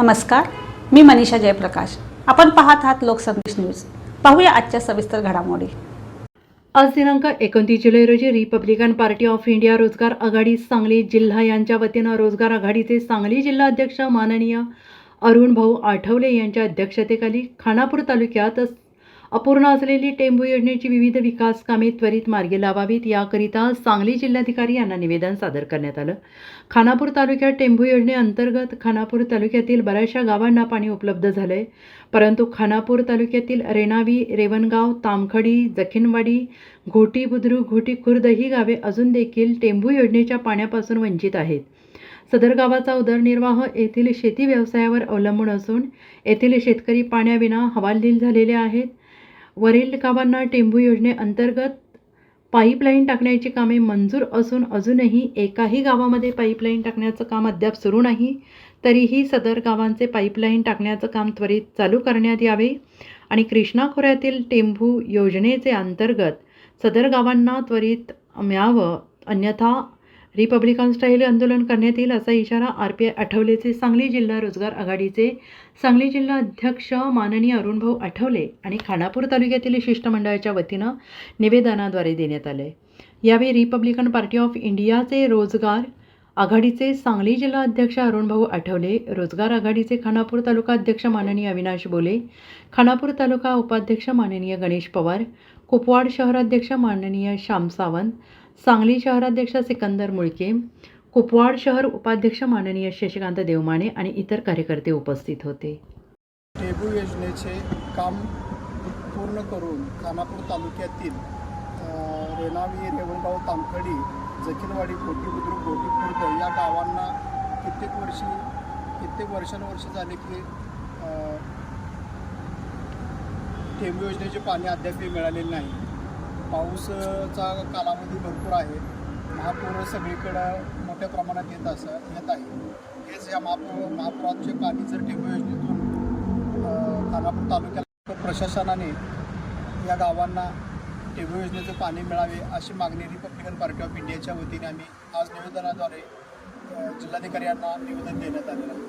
नमस्कार मी मनीषा जयप्रकाश. आपण पाहत आहात लोकसंदेश न्यूज. पाहूया आजच्या सविस्तर घडामोडी. आज दिनांक एकोणतीस जुलै रोजी रिपब्लिकन पार्टी ऑफ इंडिया रोजगार आघाडी सांगली जिल्हा यांच्या वतीनं रोजगार आघाडीचे सांगली जिल्हा अध्यक्ष माननीय अरुण भाऊ आठवले यांच्या अध्यक्षतेखाली खानापूर तालुक्यात अपूर्ण असलेली टेंबू योजनेची विविध विकास कामे त्वरित मार्गी लावावीत. याकरिता सांगली जिल्हाधिकारी यांना निवेदन सादर करण्यात आलं. खानापूर तालुक्यात टेंभू योजनेअंतर्गत खानापूर तालुक्यातील बऱ्याचशा गावांना पाणी उपलब्ध झालं आहे परंतु खानापूर तालुक्यातील रेणावी रेवणगाव तामखडी जखिनवाडी घोटी बुद्रुक घोटी खुर्द ही गावे अजून देखील टेंभू योजनेच्या पाण्यापासून वंचित आहेत. सदर गावाचा उदरनिर्वाह येथील शेती व्यवसायावर अवलंबून असून येथील शेतकरी पाण्याविना हवालदिल झालेले आहेत. वरील गावांना टेंबू योजनेअंतर्गत पाईपलाईन टाकण्याची कामे मंजूर असून अजूनही एकाही गावामध्ये पाईपलाईन टाकण्याचं काम अद्याप सुरू नाही. तरीही सदर गावांचे पाईपलाईन टाकण्याचं काम त्वरित चालू करण्यात यावे आणि कृष्णा खोऱ्यातील टेंभू योजनेचे अंतर्गत सदर गावांना त्वरित मिळावं अन्यथा रिपब्लिकन स्टाईल आंदोलन करण्यात येईल असा इशारा आर पी आय आठवलेचे सांगली जिल्हा रोजगार आघाडीचे सांगली जिल्हा अध्यक्ष माननीय अरुणभाऊ आठवले आणि खानापूर तालुक्यातील शिष्टमंडळाच्या वतीनं निवेदनाद्वारे देण्यात आले. यावेळी रिपब्लिकन पार्टी ऑफ इंडियाचे रोजगार आघाडीचे सांगली जिल्हा अध्यक्ष अरुणभाऊ आठवले रोजगार आघाडीचे खानापूर तालुका अध्यक्ष माननीय अविनाश बोले खानापूर तालुका उपाध्यक्ष माननीय गणेश पवार कुपवाड शहराध्यक्ष माननीय श्याम सावंत सांगली शहराध्यक्ष सिकंदर मुळके कुपवाड शहर उपाध्यक्ष माननीय शशिकांत देवमाने आणि इतर कार्यकर्ते उपस्थित होते. टेबू योजनेचे काम पूर्ण करून खानापूर तालुक्यातील रेणावी रेवणगाव तामखडी जखीलवाडी कोटी बुद्रुक गोटीखुर्द या गावांना कित्येक वर्षी कित्येक वर्षानुवर्ष झाले की टेबू योजनेचे पाणी अद्याप मिळालेले नाही. पाऊसचा कालावधी भरपूर आहे. महापूर सगळीकडं मोठ्या प्रमाणात येत असं येत आहे. हेच या महापूर महापुराचे पाणी जर टेबू योजनेतून खानापूर तालुक्याला प्रशासनाने या गावांना टेबू योजनेचं पाणी मिळावे अशी मागणी रिपब्लिकन पार्टी ऑफ इंडियाच्या वतीने आम्ही आज निवेदनाद्वारे जिल्हाधिकारी यांना निवेदन देण्यात आलेलं आहे.